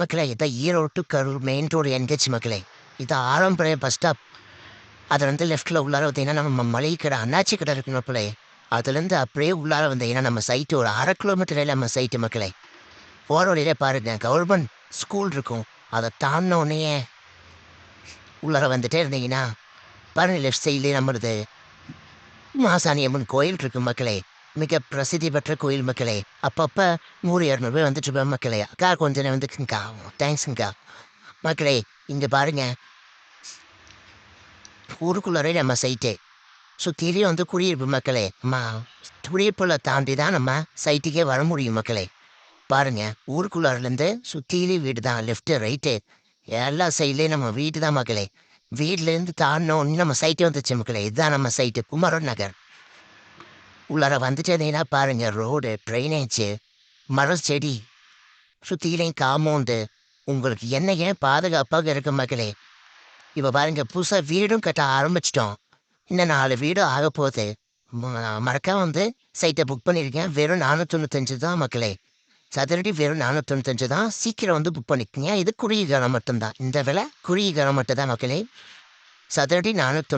மக்களே இதான் Erode to Karur main road engage மக்களே. இது ஆரம்பரைய பஸ் ஸ்டாப் அதில் வந்து லெஃப்ட்டில் உள்ளார வந்தீங்கன்னா நம்ம மளிகை கடை அண்ணாச்சி கடை இருக்கு மக்களே அதுலேருந்து அப்படியே உள்ளார வந்தீங்கன்னா நம்ம சைட்டு ஒரு அரை கிலோமீட்டரில் நம்ம சைட்டு மக்களே. போகிற வழியிலே பாருங்க கவர்மெண்ட் ஸ்கூல் இருக்கும். அதை தாண்டினோடனே உள்ளார வந்துட்டே இருந்தீங்கன்னா பாருங்க லெஃப்ட் சைட்லேயே நம்மளுது மாசாணி அம்மன் கோயில் இருக்கு மக்களே. மிக பிரசித்தி பெற்ற கோயில் மக்களே. அப்பப்போ நூறு இரநூறு வந்துட்டு இருப்பேன் மக்களே. அக்கா கொஞ்ச நேரம் வந்துக்குங்கக்கா தேங்க்ஸுங்கக்கா மக்களே இங்கே பாருங்க. ஊருக்குள்ளாரே நம்ம சைட்டு சுற்றிலையும் வந்து குடியிருப்பு மக்களே. அம்மா குடியிருப்புல தாண்டி தான் நம்ம சைட்டுக்கே வர முடியும் மக்களே. பாருங்க ஊருக்குள்ளாரிலேருந்து சுற்றிலே வீடு தான் லெஃப்ட்டு ரைட்டு எல்லா சைட்லேயும் நம்ம வீடு தான் மக்களே. வீட்டிலேருந்து தாண்டினோன்னு நம்ம சைட்டே வந்துச்சு மக்களே. இதுதான் நம்ம சைட்டு குமரன் நகர். உள்ளார வந்துட்டேன்னா பாருங்க. ரோடு ட்ரைனேஜ் மரம் செடி சுற்றிலையும் காம்பவுண்டு உங்களுக்கு என்ன ஏன் பாதுகாப்பாக இருக்கு மக்களே? இப்போ பாருங்க புதுசாக வீடும் கட்ட ஆரம்பிச்சிட்டோம். இன்னும் நாலு வீடு ஆக போகுது. மறக்காம வந்து சைட்டை புக் பண்ணியிருக்கேன் வெறும் நானூற்றி தான் மக்களே. சதுரடி வெறும் நானூற்றி தான். சீக்கிரம் வந்து புக் பண்ணிக்கங்க. இது குறுகிய காலம் மட்டும்தான். இந்த விலை குறுகிய காலம் மட்டும் தான் மக்களே. சதுரடி நானூற்றி